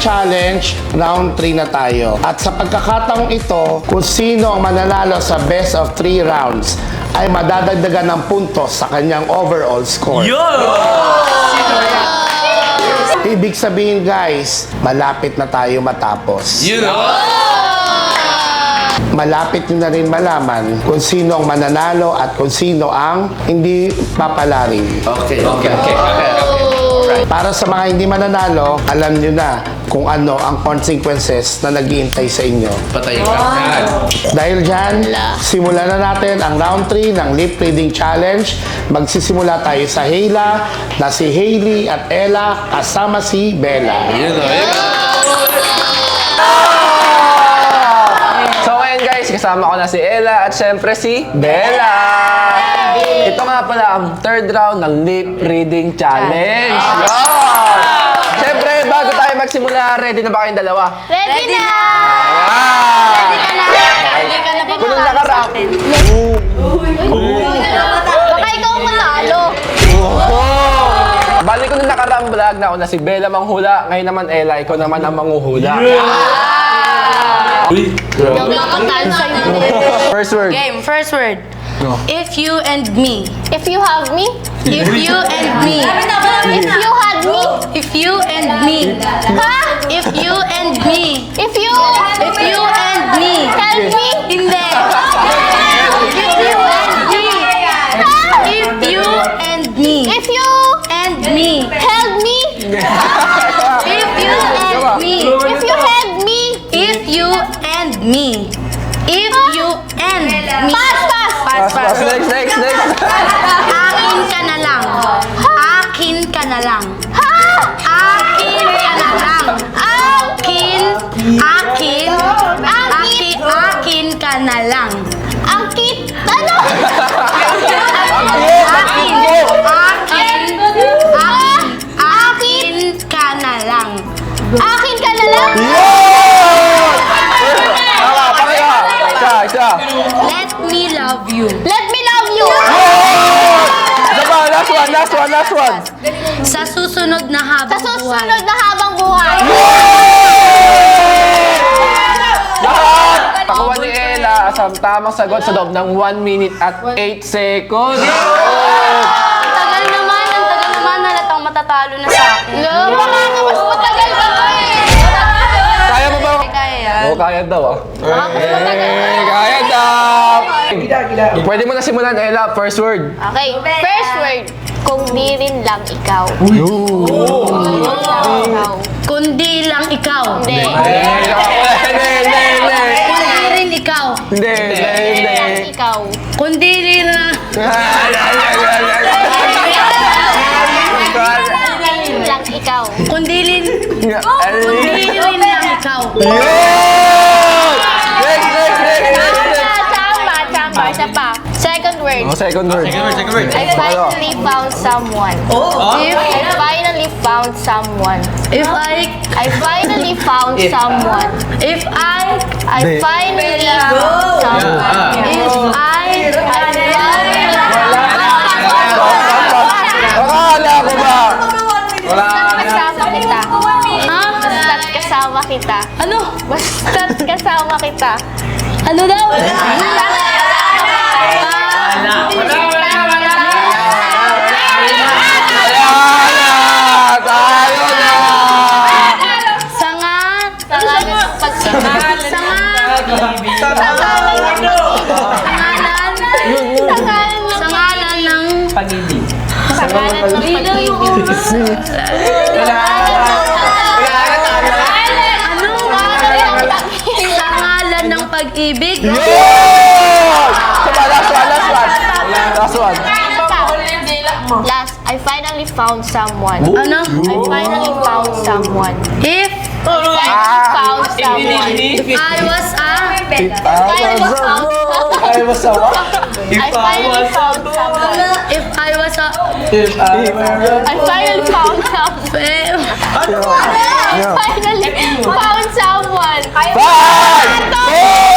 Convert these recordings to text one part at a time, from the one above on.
challenge, round 3 na tayo. At sa pagkakataong ito, kung sino ang mananalo sa best of 3 rounds, ay madadagdagan ng puntos sa kanyang overall score. Yun! Ibig sabihin guys, malapit na tayo matapos. Yun! Malapit nyo na rin malaman kung sino ang mananalo at kung sino ang hindi papalarin. Okay, okay, okay. okay, okay. Para sa mga hindi mananalo, alam nyo na kung ano ang consequences na naghihintay sa inyo. Patayin ka. Dahil dyan, simulan na natin ang round 3 ng lip reading challenge. Magsisimula tayo sa Hayla na si Hailey at Ella kasama si Bella. Yun o, yun. So ngayon guys, kasama ko na si Ella at syempre si Bella. Ito nga pala ang third round ng lip reading challenge. Yun! Magsimula, ready na ba kayong dalawa? Ready na! Ah! Ready ka na ba Kung nung nakarap, Baka ikaw ang matalo. bali ko nung nakarang vlog na una si Bella manghula, ngayon naman Ella, ikaw naman ang manghuhula. Uy, ako makatalo sa'yo. First word. Game, first word. If you and me. If you have me, If you and me. if you had me, If you and me. ha? If you and me. If you, If you and me. help me, Hindi. If you and me. If you and me. if you And me, Isa. Let me love you. Let me love you. Isa pa, last one, last one, last one. Sa susunod na Sa habang buhay. susunod na habang buhay. Lahat! Nakuha ni Ella ang tamang sagot sa loob ng 1 minute at 8 seconds. Ang tagal naman, ang tagal naman halatang matatalo na sa akin. No, Oo, kaya daw ah. Ka. Eh, kaya daw! Pwede mo na simulan, Ella. First word. Okay, first word. Kung di rin lang ikaw. Ikaw. Kundi lang ikaw. Hindi. Hindi, hindi, hindi. Kundi rin ikaw. Hindi, hindi, Hindi Second word. Oh, second word. I finally found someone. If I finally found someone. If I... I finally found someone. If I... I finally found someone. If I... Akala ko ba? Kasama kita. Ha? Basta't kasama kita. Ano? Basta't kasama kita. Ano daw? Wala na! Tayo na! Sanga... Pangalan pagkamal. Sanga... Sangalan... Pangalan ng Sangalan ng... pangalan ng pag-ibig. Ano? Sangalan ng pag-ibig? Finally found someone. Ano? I finally found someone. If... I found someone. If I was a... Finally found I was a what? I finally found someone. If I was a... I finally found someone. I finally found someone. Five!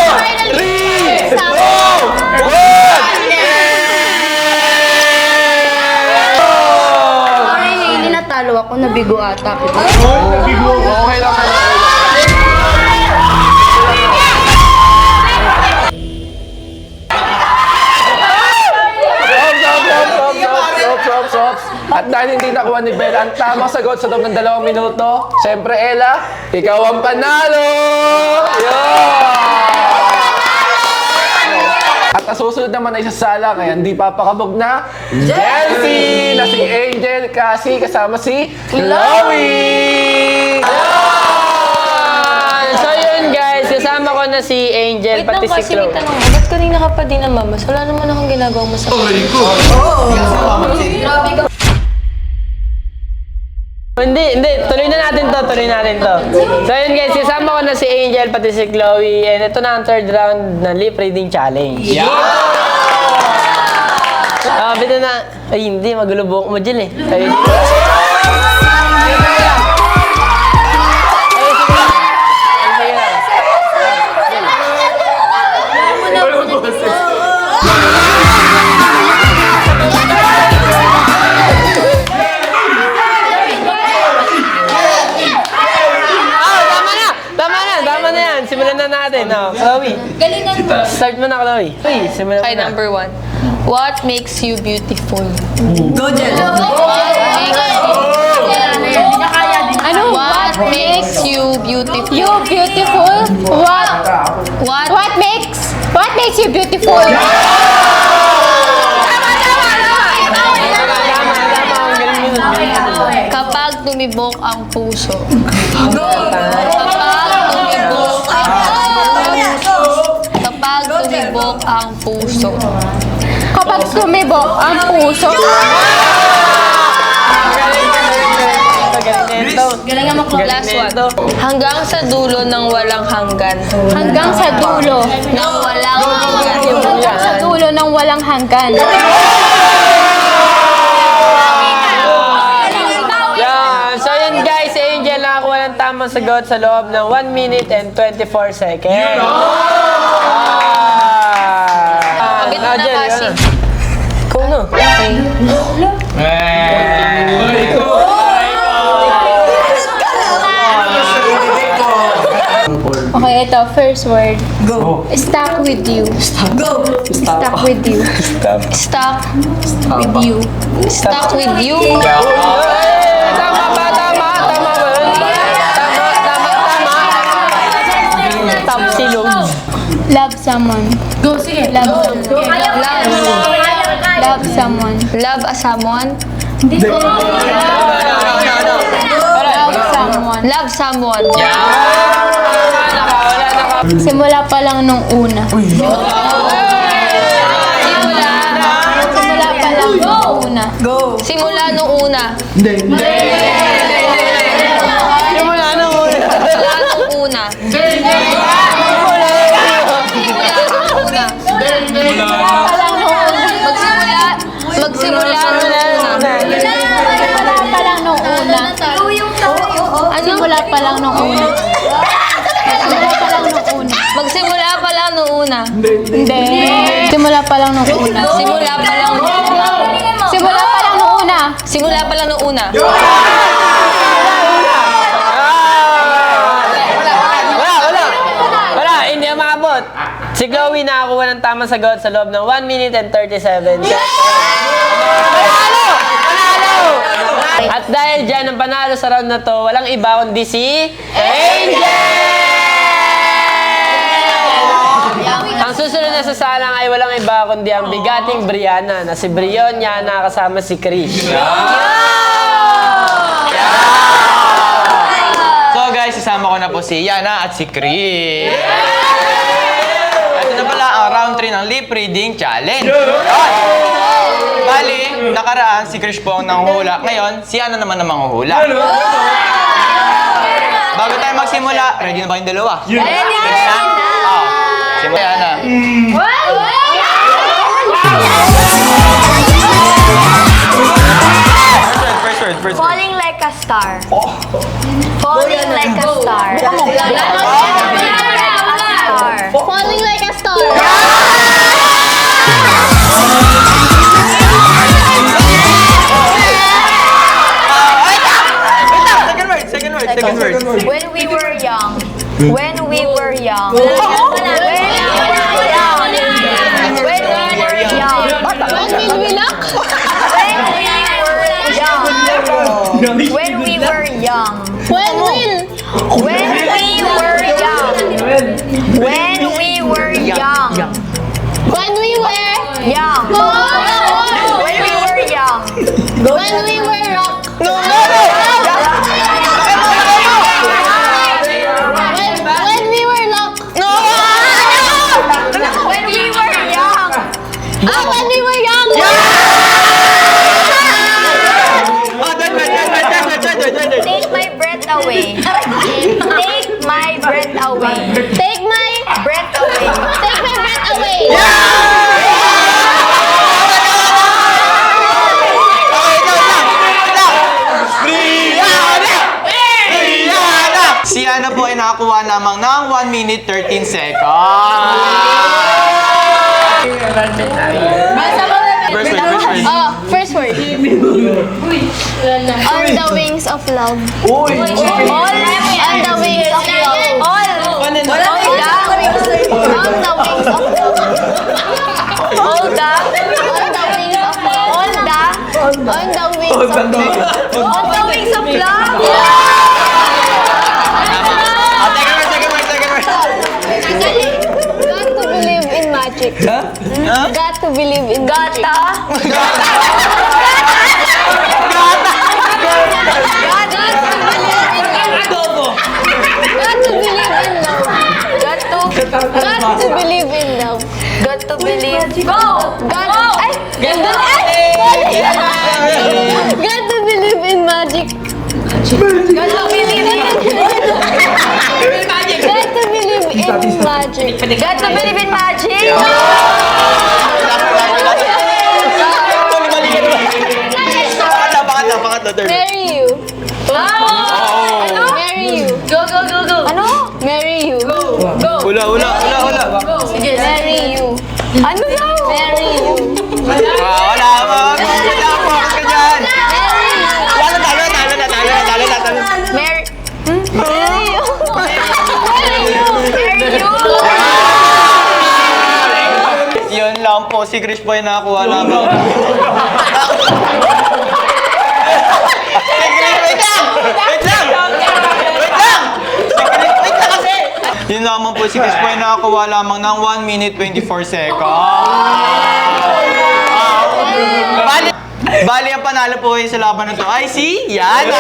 Finally Three! found Two! someone. One! Ako, nabigo ata. Okay lang. Stop, stop, stop, stop, stop, stop. At dahil hindi nakuha ni Bella ang tamang sagot sa loob ng dalawang minuto, syempre Ella, ikaw ang panalo! Yeah! At ang susunod naman ay sasala kaya hindi papakabog na Jelsie na si Angel kasi kasama si Chloe! So yun guys, kasama ko na si Angel, Wait lang pati si kasi may Chloe. tanong. Ba't kanina ka pa din ang mamas? Wala naman akong ginagawang masama. Hindi, hindi. Tuloy na natin to, tuloy natin to. So yun guys, kasama ko na si Angel, pati si Chloe. And ito na ang third round ng lip reading challenge. Yeah! Ah, bito na. Ay, hindi. Magulo buhok mo, Jill eh. Ay, Simulan na natin. Oh, Chloe. Galingan mo. Start mo na, Chloe. Uy, simulan mo Okay, na. number one. What makes you beautiful? Ano? What makes you beautiful? You beautiful? What? What? What makes? What makes you beautiful? Tama, tama, tama. Ang galing yun. Kapag tumibok ang puso. Kapag puso. Kapag sumibok ang puso. Galingan mo Galing Last one. Hanggang sa dulo ng walang hanggan. Hanggang sa dulo. Ng walang hanggan. Hanggang sa dulo ng walang hanggan. Yan. So yun guys, si Angel nakakuha ng tamang sagot sa loob ng 1 minute and 24 seconds. Ah, Ah, na kasi. Ikaw na. Okay, ito. First word. Go. Stuck with you. Go. Stuck with you. Stuck With you. Stuck with you. Eh, Tama ba? Tama? Tama ba? Tama, tama, tama. Top silog. Love someone. Go, sige. Love someone. Love. Love someone. Love a someone. Love someone. Love someone. Nakawala, nakawala. Simula pa lang nung una. Simula. Simula pa lang nung una. Simula nung una. Simula pa lang nung una. Simula pa lang nung una. Magsimula pa lang nung una. Hindi. Simula pa lang nung una. Simula pa lang nung una. Simula pa lang nung una. Simula pa lang nung una. Wala, wala. Wala, hindi na maabot. Si Chloe nakakuha ng tamang sagot sa loob ng 1 minute and 37 seconds. Panalo! Dahil dyan, ang panalo sa round na to, walang iba kundi si Angel! Ang susunod na sasalang ay walang iba kundi ang bigating Brianna na si Brionia na kasama si Krish. So guys, isama ko na po si Yana at si Chris. Ito na pala ang round 3 ng lip reading challenge. Bali, nakaraan si Chris po ang nanguhula. Ngayon, si Yana naman ang manghuhula. Bago tayo magsimula, ready na ba yung dalawa? Ready na! Oh, simula Yana. First word, first word. Falling like a star. Falling like a star. When we were young. Mm. When we were young. Oh! Nakakuha lamang ng 1 minute 13 seconds. First word, first word. Oh, first word. On the wings of love. All on the wings of love. All. All the. On the wings of love. All the. On the wings of love. All the. On the wings of love. On the wings of love. Magic. Got to believe in magic. Gata. Got to believe in love. Got to. Got to believe in love. Got to believe. Go. Got ay, Got to believe in magic. Got to believe in. To believe in magic. Got to believe in magic. Pangatlo, pangatlo, pangatlo, third. Marry you. Ano? Marry you. Go, go, go, go. Ano? Marry you. Hula, hula, hula, hula. Sige. Marry you. Ano daw? Marry you. Ah. Wala Lang po, si Chris po ay nakakuha lamang. Si Chris, wait lang! Wait lang! Wait lang! Si Chris, wait lang kasi! Yun lamang po, si Chris po ay nakakuha lamang ng 1 minute 24 seconds. Bali, bali ang panalo po ay sa laban na to ay si Yana!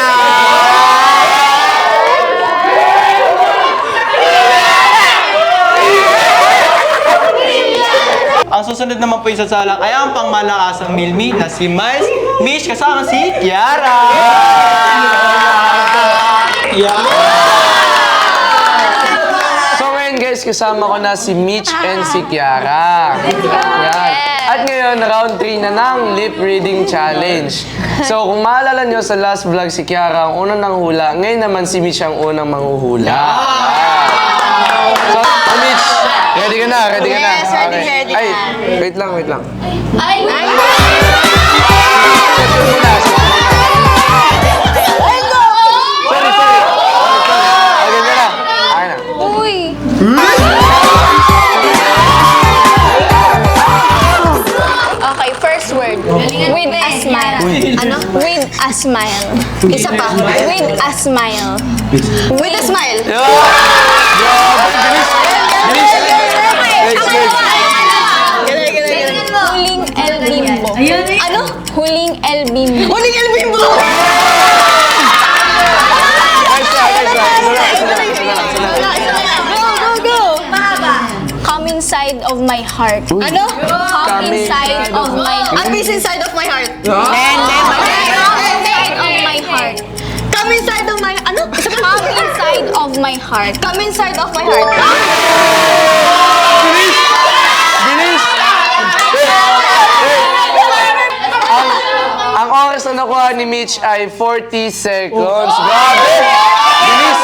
Ang susunod naman po yung sasalang ay ang pangmalakasang Milmi na si Miles Mish kasama si Kiara. So ngayon guys, kasama ko na si Mitch and si Kiara. Yan. At ngayon, round 3 na ng lip reading challenge. So kung maalala nyo sa last vlog si Kiara ang unang nanghula, ngayon naman si Mitch ang unang manghuhula. So, oh, Mitch, ready ka na, ready ka na. Yes, ready, ready Ay, wait lang, wait lang. Ay, ay. Sorry, sorry. Okay ka na. Okay na. Uy. Okay, first word. With a smile. Ano? With a smile. Isa pa. With a smile. With a smile. Next, next. Huling Bimbo. Ano? Huling El Bimbo. Huling El Bimbo! Come inside of my heart. Ano? Come Come inside of my heart. Piece inside of my heart. Come inside of my heart. Come inside of my... Ano? Come inside of my heart. Come inside of my heart. Bilis! ang, ang oras na nakuha ni Mitch ay 40 seconds. Grabe! Bilis!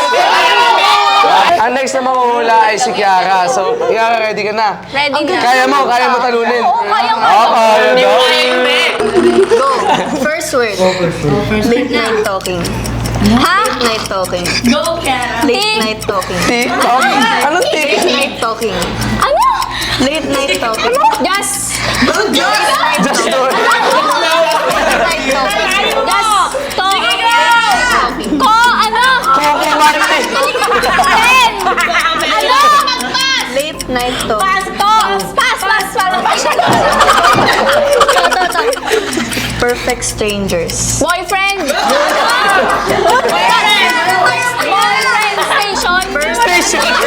Ang next na makuhula ay si Kiara. So, Kiara, ready ka na? Ready na. Kaya mo, kaya mo talunin. Oo, kaya mo. Oo, kaya daw. Go. First word. Midnight talking. Ha? Night talking. Tik. Late night talking. TikTok? Anong Late TikTok? night talking. Ano? Late night talking. Just. Just do it. Night talking. Just. Talk. Ko, ano? Cookie Martin. Ten. Ano? Late night. Pass. Pass. To, to, to. Perfect strangers. Boyfriend. Boyfriend. Station. Station.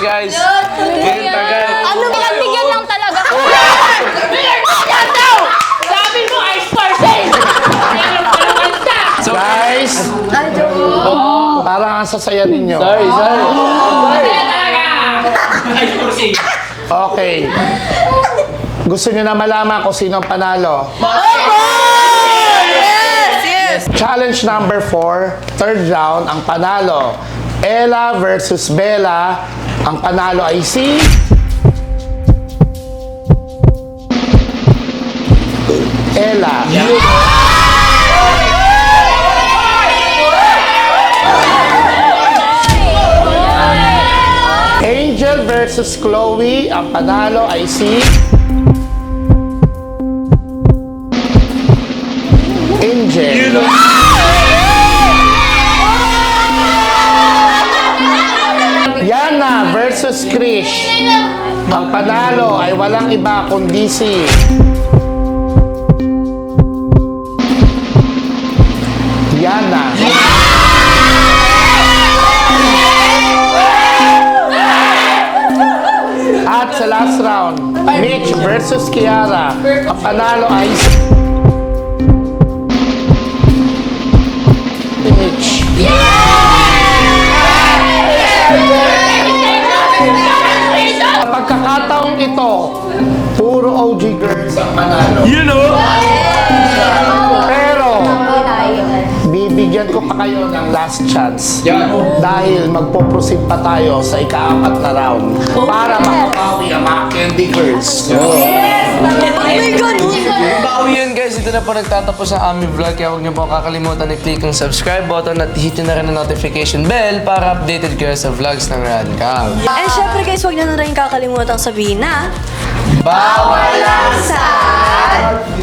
Guys. Ganyan tagal. Ano pinagbigyan lang talaga ko? Guys, parang ang sasaya ninyo. Sorry, sorry. Okay. Gusto nyo na malaman kung sino ang panalo? Challenge number 4, third round, ang panalo. Ella versus Bella. Ang panalo ay si... Ella. Angel versus Chloe. Ang panalo ay si... Angel. Versus Krish. Ang panalo ay walang iba kundi si... Yana. At sa last round, Mitch versus Kiara. Ang panalo ay. Mitch. Sa You know? Pero, bibigyan ko pa kayo ng last chance. Dahil magpo-proceed pa tayo sa ikaapat na round para makabawi ang mga candy girls. Bawi yun guys, ito na po nagtatapos ang aming vlog. Kaya huwag niyo po kakalimutan i-click ang subscribe button at hit na rin ang notification bell para updated kayo sa vlogs ng Radcam. And syempre guys, huwag niyo na rin kakalimutan sabihin na Bawal lang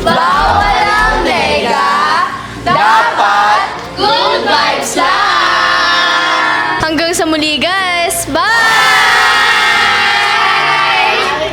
Bawal ang nega. dapat Good vibes lang. Hanggang sa muli guys. Bye!